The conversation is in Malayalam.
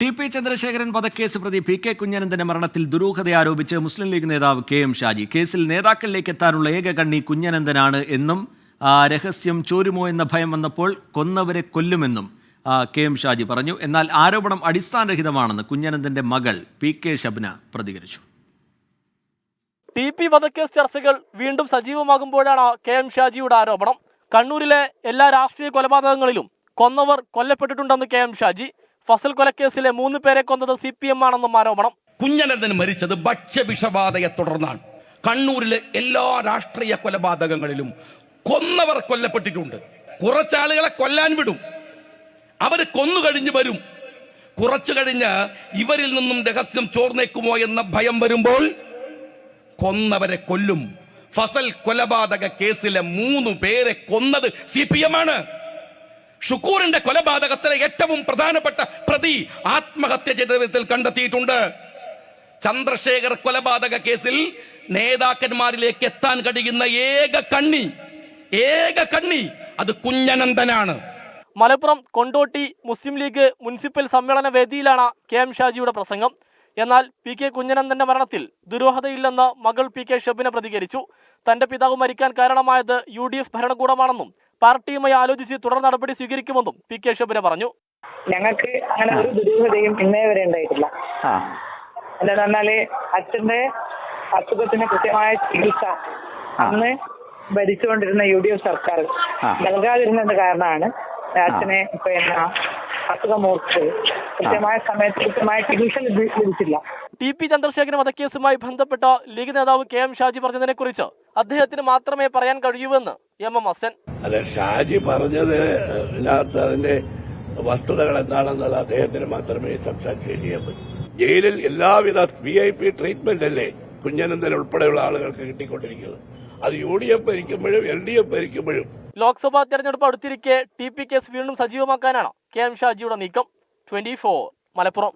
ടി പി ചന്ദ്രശേഖരൻ വധക്കേസ് പ്രതി പി കെ കുഞ്ഞനന്തന്റെ മരണത്തിൽ ദുരൂഹത ആരോപിച്ച് മുസ്ലിം ലീഗ് നേതാവ് കെ എം ഷാജി. കേസിൽ നേതാക്കളിലേക്ക് എത്താനുള്ള ഏക കണ്ണി കുഞ്ഞനന്തനാണ് എന്നും രഹസ്യം ചോരുമോ എന്ന ഭയം വന്നപ്പോൾ കൊന്നവരെ കൊല്ലുമെന്നും കെ എം ഷാജി പറഞ്ഞു. എന്നാൽ ആരോപണം അടിസ്ഥാനരഹിതമാണെന്ന് കുഞ്ഞനന്തന്റെ മകൾ പി കെ ഷബ്ന പ്രതികരിച്ചു. ടി പി വധക്കേസ് ചർച്ചകൾ വീണ്ടും സജീവമാകുമ്പോഴാണ് കെ എം ഷാജിയുടെ ആരോപണം. കണ്ണൂരിലെ എല്ലാ രാഷ്ട്രീയ കൊലപാതകങ്ങളിലും കൊന്നവർ കൊല്ലപ്പെട്ടിട്ടുണ്ടെന്ന് കെ എം ഷാജി. ഫസൽ കൊലക്കേസിലെ മൂന്ന് പേരെ കൊന്നത് സി പി എം ആണെന്നും ആരോപണം. കുഞ്ഞനന്ദൻ മരിച്ചത് ഭക്ഷ്യവിഷബാധയെ തുടർന്നാണ്. കണ്ണൂരിലെ എല്ലാ രാഷ്ട്രീയ കൊലപാതകങ്ങളിലും കൊന്നവർ കൊല്ലപ്പെട്ടിട്ടുണ്ട്. കുറച്ചാളുകളെ കൊല്ലാൻ വിടും. അവർ കൊന്നു കഴിഞ്ഞ് വരും. കുറച്ചു കഴിഞ്ഞ് ഇവരിൽ നിന്നും രഹസ്യം ചോർന്നേക്കുമോ എന്ന ഭയം വരുമ്പോൾ കൊന്നവരെ കൊല്ലും. ഫസൽ കൊലപാതക കേസിലെ മൂന്ന് പേരെ കൊന്നത് സി പി എം ആണ്. ഷുക്കൂറിന്റെ കൊലപാതകത്തിലെ ഏറ്റവും പ്രധാനപ്പെട്ട പ്രതി ആത്മഹത്യ ചെയ്ത വിധത്തിൽ കണ്ടെത്തിയിട്ടുണ്ട്. ചന്ദ്രശേഖർ കൊലപാതക കേസിൽ നേതാക്കന്മാരിലേക്ക് എത്താൻ കഴിയുന്ന ഏക കണ്ണി ഏക കണ്ണി അത് കുഞ്ഞനന്ദനാണ്. മലപ്പുറം കൊണ്ടോട്ടി മുസ്ലിം ലീഗ് മുനിസിപ്പൽ സമ്മേളന വേദിയിലാണ് കെ എം ഷാജിയുടെ പ്രസംഗം. എന്നാൽ പി കെ കുഞ്ഞനന്ദന്റെ മരണത്തിൽ ദുരൂഹതയില്ലെന്ന് മകൾ പി കെ ഷബിന പ്രതികരിച്ചു. തന്റെ പിതാവ് മരിക്കാൻ കാരണമായത് യു ഡി എഫ് ഭരണകൂടമാണെന്നും പാർട്ടിയുമായി ആലോചിച്ച് തുടർ നടപടി സ്വീകരിക്കുമെന്നും പി കെ ഷബിന പറഞ്ഞു. ഞങ്ങൾക്ക് അങ്ങനെ ഒരു ദുരൂഹതയും ഇന്നേ വരെ ഉണ്ടായിട്ടില്ല. ആ. എന്താന്ന് പറഞ്ഞാൽ അച്ഛന്റെ അസുഖത്തിന് കൃത്യമായ ചികിത്സ അന്ന് ഭരിച്ചുകൊണ്ടിരുന്ന യു ഡി എഫ് സർക്കാർ നൽകാതിരുന്നതിന്റെ നൽകാതിരുന്നത് കാരണമാണ് അച്ഛനെ പിന്നെ അസുഖം മൂർച്ചത് കൃത്യമായ സമയത്ത് കൃത്യമായ ചികിത്സ ലഭി- ലഭിച്ചില്ല. ടി പി ചന്ദ്രശേഖരൻ വധക്കേസുമായി ബന്ധപ്പെട്ട ലീഗ് നേതാവ് കെ എം ഷാജി പറഞ്ഞതിനെ കുറിച്ച് അദ്ദേഹത്തിന് മാത്രമേ പറയാൻ കഴിയൂവെന്ന് എം എം ഹസൻ. അല്ല ഷാജി പറഞ്ഞത് ഇതിനകത്ത് അതിന്റെ വസ്തുതകൾ എന്താണെന്നത് അദ്ദേഹത്തിന് മാത്രമേ സംസാരിക്കുകയും ചെയ്യാൻ പറ്റൂ. ജയിലിൽ എല്ലാവിധ വി ഐ പി ട്രീറ്റ്മെന്റ് അല്ലേ കുഞ്ഞനന്ദൻ ഉൾപ്പെടെയുള്ള ആളുകൾക്ക് കിട്ടിക്കൊണ്ടിരിക്കുന്നത്? അത് യു ഡി എഫ് ഭരിക്കുമ്പോഴും എൽ ഡി എഫ് ഭരിക്കുമ്പോഴും. ലോക്സഭാ തെരഞ്ഞെടുപ്പ് അടുത്തിരിക്കെ ടി പി കേസ് വീണ്ടും സജീവമാക്കാനാണ് കെ എം ഷാജിയുടെ നീക്കം. Twenty four Malappuram.